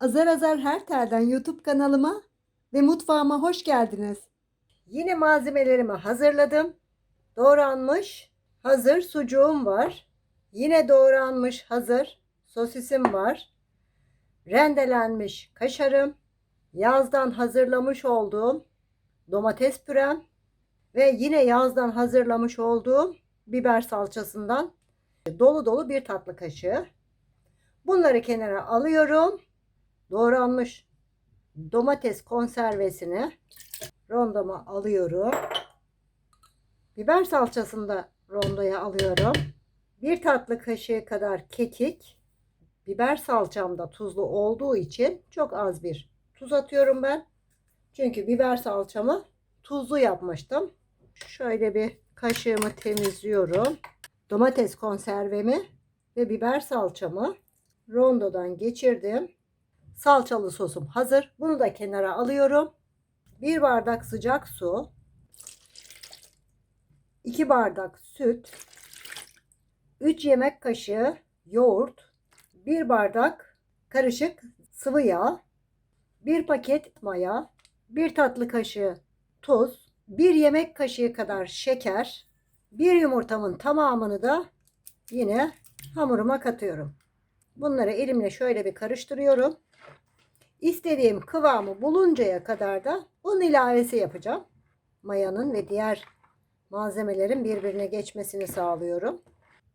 Azar Azar Her Tel'den YouTube kanalıma ve mutfağıma hoş geldiniz. Yine malzemelerimi hazırladım. Doğranmış hazır sucuğum var. Yine doğranmış hazır sosisim var. Rendelenmiş kaşarım. Yazdan hazırlamış olduğum domates pürem ve yine yazdan hazırlamış olduğum biber salçasından dolu dolu bir tatlı kaşığı. Bunları kenara alıyorum. Doğranmış domates konservesini rondoma alıyorum. Biber salçasını da rondoya alıyorum. Bir tatlı kaşığı kadar kekik. Biber salçam da tuzlu olduğu için çok az bir tuz atıyorum ben. Çünkü biber salçamı tuzlu yapmıştım. Şöyle bir kaşığımı temizliyorum. Domates konservemi ve biber salçamı rondodan geçirdim. Salçalı sosum hazır. Bunu da kenara alıyorum. 1 bardak sıcak su, 2 bardak süt, 3 yemek kaşığı yoğurt, 1 bardak karışık sıvı yağ, 1 paket maya, 1 tatlı kaşığı tuz, 1 yemek kaşığı kadar şeker, 1 yumurtamın tamamını da yine hamuruma katıyorum. Bunları elimle şöyle bir karıştırıyorum. İstediğim kıvamı buluncaya kadar da un ilavesi yapacağım. Mayanın ve diğer malzemelerin birbirine geçmesini sağlıyorum.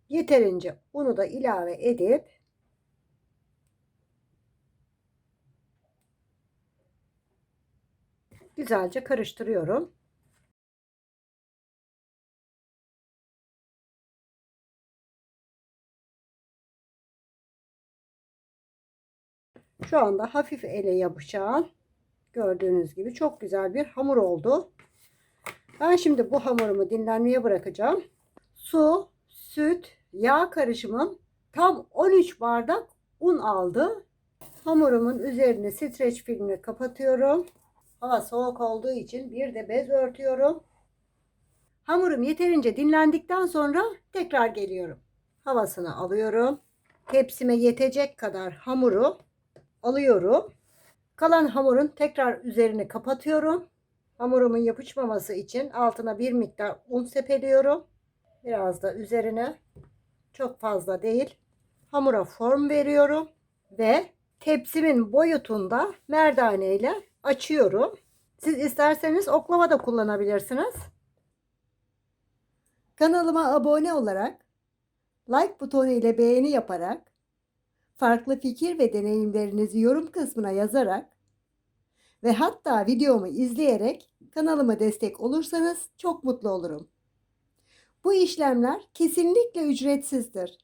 Yeterince unu da ilave edip güzelce karıştırıyorum. Şu anda hafif ele yapışan gördüğünüz gibi çok güzel bir hamur oldu. Ben şimdi bu hamurumu dinlenmeye bırakacağım. Su, süt, yağ karışımım tam 13 bardak un aldı. Hamurumun üzerine streç filmle kapatıyorum. Hava soğuk olduğu için bir de bez örtüyorum. Hamurum yeterince dinlendikten sonra tekrar geliyorum. Havasını alıyorum. Tepsime yetecek kadar hamuru alıyorum. Kalan hamurun tekrar üzerini kapatıyorum. Hamurumun yapışmaması için altına bir miktar un sepeliyorum. Biraz da üzerine çok fazla değil. Hamura form veriyorum ve tepsimin boyutunda merdane ile açıyorum. Siz isterseniz oklava da kullanabilirsiniz. Kanalıma abone olarak, like butonu ile beğeni yaparak, farklı fikir ve deneyimlerinizi yorum kısmına yazarak ve hatta videomu izleyerek kanalıma destek olursanız çok mutlu olurum. Bu işlemler kesinlikle ücretsizdir.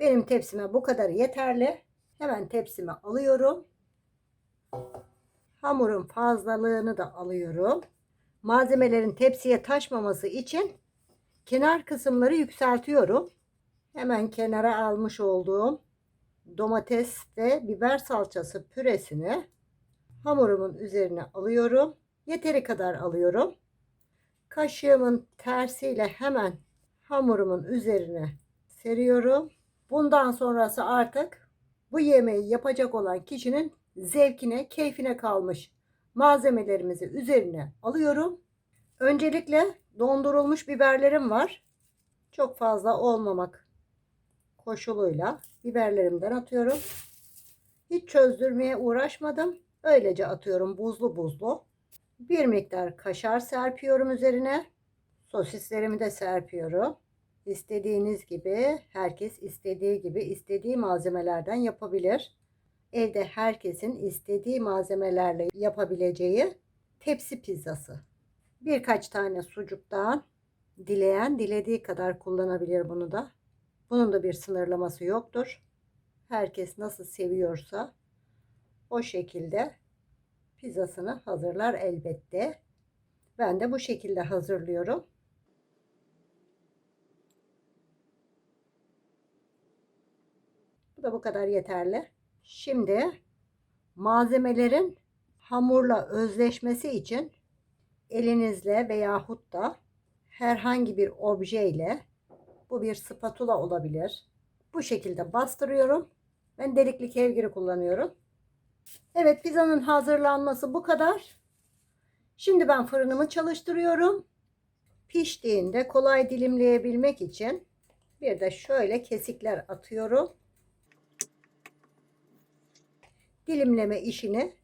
Benim tepsime bu kadar yeterli. Hemen tepsime alıyorum. Hamurun fazlalığını da alıyorum. Malzemelerin tepsiye taşmaması için kenar kısımları yükseltiyorum. Hemen kenara almış olduğum domates ve biber salçası püresini hamurumun üzerine alıyorum. Yeteri kadar alıyorum. Kaşığımın tersiyle hemen hamurumun üzerine seriyorum. Bundan sonrası artık bu yemeği yapacak olan kişinin zevkine, keyfine kalmış. Malzemelerimizi üzerine alıyorum. Öncelikle dondurulmuş biberlerim var. Çok fazla olmamak koşuluyla biberlerimden atıyorum. Hiç çözdürmeye uğraşmadım. Öylece atıyorum buzlu buzlu. Bir miktar kaşar serpiyorum üzerine. Sosislerimi de serpiyorum. İstediğiniz gibi herkes istediği gibi istediği malzemelerden yapabilir. Evde herkesin istediği malzemelerle yapabileceği tepsi pizzası. Birkaç tane sucuktan dileyen dilediği kadar kullanabilir bunu da. Bunun da bir sınırlaması yoktur. Herkes nasıl seviyorsa o şekilde pizzasını hazırlar elbette. Ben de bu şekilde hazırlıyorum. Bu da bu kadar yeterli. Şimdi malzemelerin hamurla özleşmesi için elinizle veyahut da herhangi bir objeyle bu bir spatula olabilir. Bu şekilde bastırıyorum. Ben delikli kevgiri kullanıyorum. Evet pizzanın hazırlanması bu kadar. Şimdi ben fırınımı çalıştırıyorum. Piştiğinde kolay dilimleyebilmek için bir de şöyle kesikler atıyorum. Dilimleme işini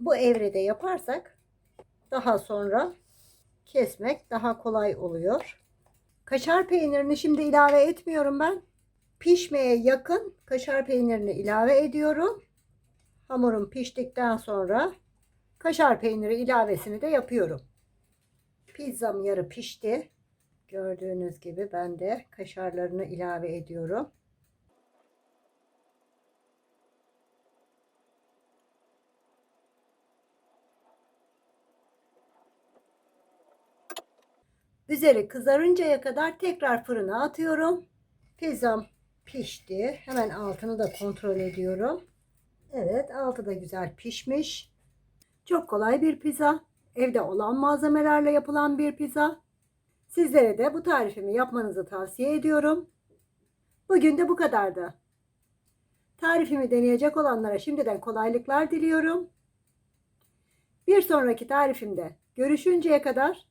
bu evrede yaparsak daha sonra kesmek daha kolay oluyor. Kaşar peynirini şimdi ilave etmiyorum ben. Pişmeye yakın kaşar peynirini ilave ediyorum. Hamurum piştikten sonra kaşar peyniri ilavesini de yapıyorum. Pizzam yarı pişti. Gördüğünüz gibi ben de kaşarlarını ilave ediyorum. Üzeri kızarıncaya kadar tekrar fırına atıyorum. Pizzam pişti. Hemen altını da kontrol ediyorum. Evet altı da güzel pişmiş. Çok kolay bir pizza. Evde olan malzemelerle yapılan bir pizza. Sizlere de bu tarifimi yapmanızı tavsiye ediyorum. Bugün de bu kadardı. Tarifimi deneyecek olanlara şimdiden kolaylıklar diliyorum. Bir sonraki tarifimde görüşünceye kadar